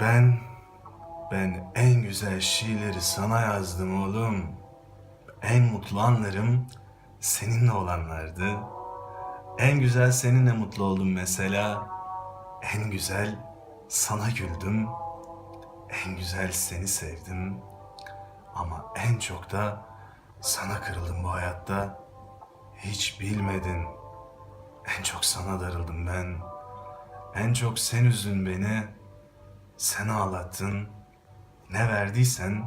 Ben, ben en güzel şiirleri sana yazdım oğlum. En mutlu anlarım seninle olanlardı. En güzel seninle mutlu oldum mesela. En güzel sana güldüm. En güzel seni sevdim. Ama en çok da sana kırıldım bu hayatta. Hiç bilmedin. En çok sana darıldım ben. En çok sen üzdün beni. Sen ağlattın. Ne verdiysen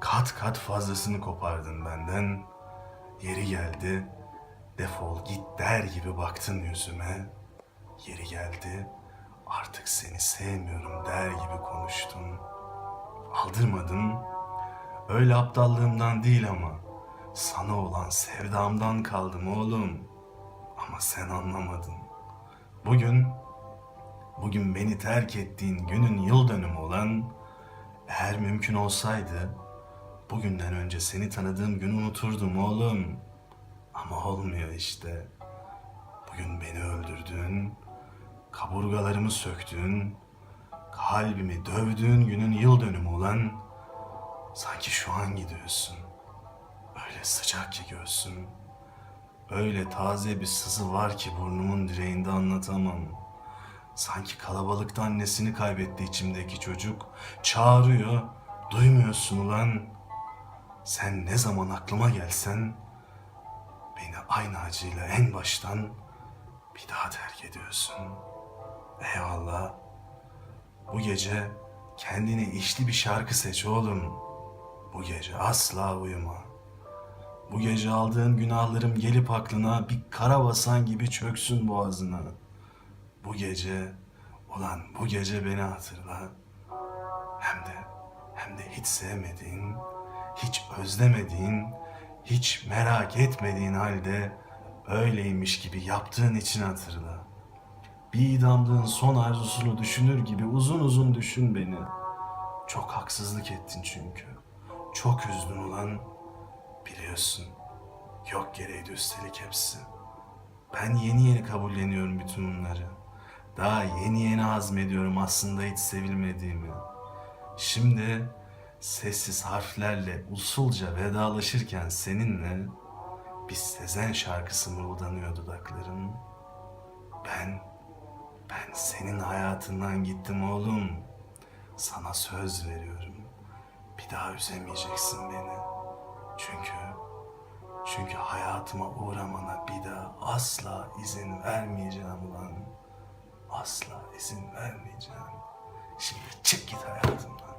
kat kat fazlasını kopardın benden. Yeri geldi. Defol git der gibi baktın yüzüme. Yeri geldi. Artık seni sevmiyorum der gibi konuştun. Aldırmadım. Öyle aptallığımdan değil ama sana olan sevdamdan kaldım oğlum. Ama sen anlamadın. Bugün bugün beni terk ettiğin günün yıl dönümü olan eğer mümkün olsaydı bugünden önce seni tanıdığım günü unuturdum oğlum. Ama olmuyor işte. Bugün beni öldürdün, kaburgalarımı söktün, kalbimi dövdüğün günün yıl dönümü olan sanki şu an gidiyorsun. Öyle sıcak ki göğsüm. Öyle taze bir sızı var ki burnumun direğinde anlatamam. Sanki kalabalıkta annesini kaybetti içimdeki çocuk. Çağırıyor, duymuyorsun ulan. Sen ne zaman aklıma gelsen beni aynı acıyla en baştan bir daha terk ediyorsun. Eyvallah. Bu gece kendine işli bir şarkı seç oğlum. Bu gece asla uyuma. Bu gece aldığın günahlarım gelip aklına bir kara basan gibi çöksün boğazına. Bu gece, ulan bu gece beni hatırla. Hem de, hem de hiç sevmediğin, hiç özlemediğin, hiç merak etmediğin halde öyleymiş gibi yaptığın için hatırla. Bir idamlığın son arzusunu düşünür gibi uzun uzun düşün beni. Çok haksızlık ettin çünkü. Çok üzdün ulan. Biliyorsun. Yok gereğiydi üstelik hepsi. Ben yeni yeni kabulleniyorum bütün bunları. Daha yeni yeni hazmediyorum aslında hiç sevilmediğimi. Şimdi sessiz harflerle usulca vedalaşırken seninle bir Sezen şarkısı mırıldanıyor dudaklarım. Ben, ben senin hayatından gittim oğlum. Sana söz veriyorum. Bir daha üzemeyeceksin beni. Çünkü, çünkü hayatıma uğramana bir daha asla izin vermeyeceğim ulan. Asla izin vermeyeceğim. Şimdi çık git hayatımdan.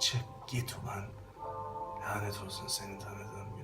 Çık git ulan. Lanet olsun seni tanıdığım